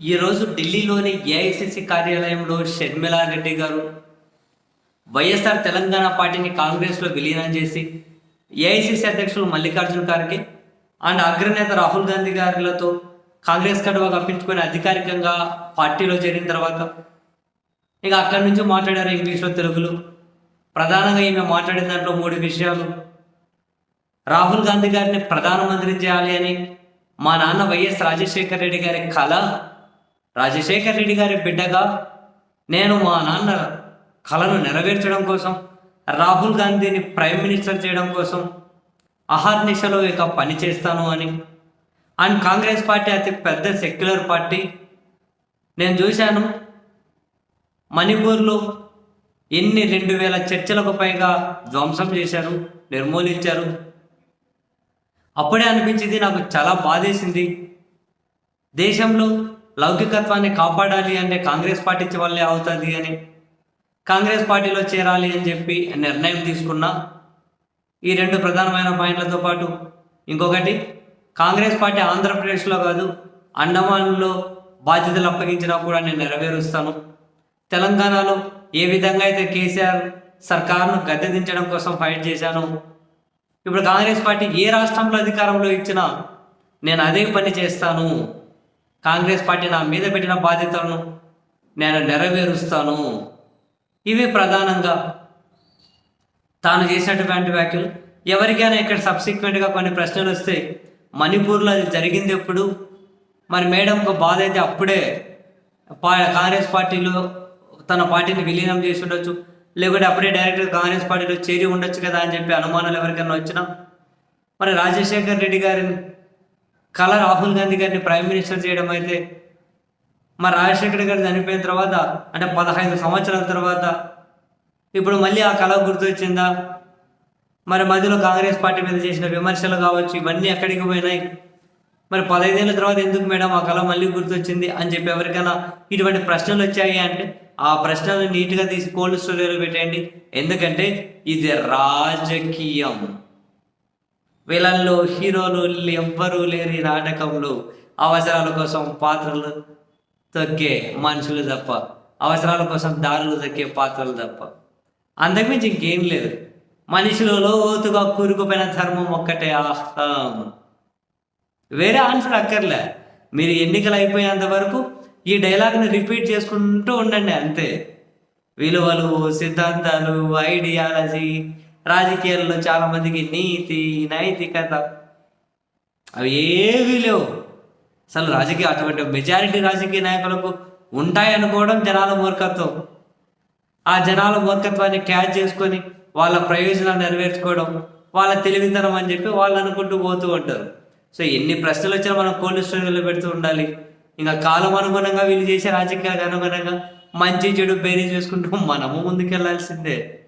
ఈరోజు ఢిల్లీలోని ఏఐసిసి కార్యాలయంలో షర్మిలారెడ్డి గారు వైఎస్ఆర్ తెలంగాణ పార్టీని కాంగ్రెస్లో విలీనం చేసి ఏఐసిసి అధ్యక్షులు మల్లికార్జున ఖార్గే అండ్ అగ్రనేత రాహుల్ గాంధీ గారిలతో కాంగ్రెస్ కడవ కప్పించుకొని అధికారికంగా పార్టీలో చేరిన తర్వాత ఇక అక్కడి నుంచి మాట్లాడారు ఇంగ్లీష్లో తెలుగులో. ప్రధానంగా ఈమె మాట్లాడిన దాంట్లో మూడు విషయాలు. రాహుల్ గాంధీ గారిని ప్రధానమంత్రి చేయాలి అని మా నాన్న వైఎస్ రాజశేఖర రెడ్డి గారి కళ రాజశేఖర్ రెడ్డి గారి బిడ్డగా నేను మా నాన్న కళను నెరవేర్చడం కోసం రాహుల్ గాంధీని ప్రైమ్ మినిస్టర్ చేయడం కోసం అహర్నిశలో ఇక పని చేస్తాను అని. అండ్ కాంగ్రెస్ పార్టీ అతి పెద్ద సెక్యులర్ పార్టీ. నేను చూశాను మణిపూర్లో ఎన్ని రెండు వేల చర్చలకు పైగా ధ్వంసం చేశారు నిర్మూలించారు. అప్పుడే అనిపించింది నాకు చాలా బాధేసింది. దేశంలో లౌకికత్వాన్ని కాపాడాలి అంటే కాంగ్రెస్ పార్టీ వల్లే అవుతుంది అని కాంగ్రెస్ పార్టీలో చేరాలి అని చెప్పి నిర్ణయం తీసుకున్నా ఈ రెండు ప్రధానమైన పాయింట్లతో పాటు ఇంకొకటి కాంగ్రెస్ పార్టీ ఆంధ్రప్రదేశ్లో కాదు అండమాన్లో బాధ్యతలు అప్పగించినా కూడా నేను నెరవేరుస్తాను. తెలంగాణలో ఏ విధంగా అయితే కేసీఆర్ సర్కార్ను గద్దె దించడం కోసం ఫైట్ చేశాను ఇప్పుడు కాంగ్రెస్ పార్టీ ఏ రాష్ట్రంలో అధికారంలో ఇచ్చినా నేను అదే పని చేస్తాను. కాంగ్రెస్ పార్టీ నా మీద పెట్టిన బాధ్యతలను నేను నెరవేరుస్తాను. ఇవి ప్రధానంగా తాను చేసినటువంటి వ్యాఖ్యలు. ఎవరికైనా ఇక్కడ సబ్సిక్వెంట్గా కొన్ని ప్రశ్నలు వస్తే మణిపూర్లో అది జరిగింది ఎప్పుడు? మరి మేడంకు బాధ అయితే అప్పుడే కాంగ్రెస్ పార్టీలో తన పార్టీని విలీనం చేసి ఉండొచ్చు. లేకుంటే అప్పుడే డైరెక్ట్ కాంగ్రెస్ పార్టీలో చేరి ఉండొచ్చు కదా అని చెప్పి అనుమానాలు ఎవరికైనా వచ్చినా? మరి రాజశేఖర్ రెడ్డి గారిని కళ రాహుల్ గాంధీ గారిని ప్రైమ్ మినిస్టర్ చేయడం అయితే మరి రాజశేఖర్ గారు చనిపోయిన తర్వాత అంటే పదహైదు సంవత్సరాల తర్వాత ఇప్పుడు మళ్ళీ ఆ కళ గుర్తొచ్చిందా? మరి మధ్యలో కాంగ్రెస్ పార్టీ మీద చేసిన విమర్శలు కావచ్చు ఇవన్నీ ఎక్కడికి పోయినాయి? మరి పదహైదేళ్ళ తర్వాత ఎందుకు మేడం ఆ కళ మళ్ళీ గుర్తొచ్చింది అని చెప్పి ఎవరికైనా ఇటువంటి ప్రశ్నలు వచ్చాయి అంటే ఆ ప్రశ్నలు నీట్గా తీసి కోల్డ్ స్టోరేజ్లో పెట్టేయండి. ఎందుకంటే ఇది రాజకీయం. వీళ్ళల్లో హీరోలు ఎవ్వరూ లేని నాటకంలో అవసరాల కోసం పాత్రలు తొక్కే మనుషులు తప్ప అవసరాల కోసం దారులు తొక్కే పాత్రలు తప్ప. అంతకుమించి ఇంకేం లేదు. మనిషిలో ఓతుగా కూరుకుపోయిన ధర్మం ఒక్కటే ఆహ్లాం వేరే ఆన్సర్ అక్కర్లే. మీరు ఎన్నికలు అయిపోయేంత వరకు ఈ డైలాగ్ని రిపీట్ చేసుకుంటూ ఉండండి అంతే. విలువలు సిద్ధాంతాలు ఐడియాలజీ రాజకీయాల్లో చాలా మందికి నీతి నైతికత అవి ఏవీ లేవు. అసలు రాజకీయ అటువంటి మెజారిటీ రాజకీయ నాయకులకు ఉంటాయనుకోవడం జనాల మూర్ఖత్వం. ఆ జనాల మూర్ఖత్వాన్ని క్యాచ్ చేసుకొని వాళ్ళ ప్రయోజనాలు నెరవేర్చుకోవడం వాళ్ళ తెలివితనం అని చెప్పి వాళ్ళు అనుకుంటూ పోతూ ఉంటారు. సో ఎన్ని ప్రశ్నలు వచ్చినా మనం కోల్డ్ స్టోరేజ్లో పెడుతూ ఉండాలి. ఇంకా కాలం అనుగుణంగా వీళ్ళు చేసే రాజకీయాలకు అనుగుణంగా మంచి చెడు బేరీ చేసుకుంటూ మనము ముందుకెళ్ళాల్సిందే.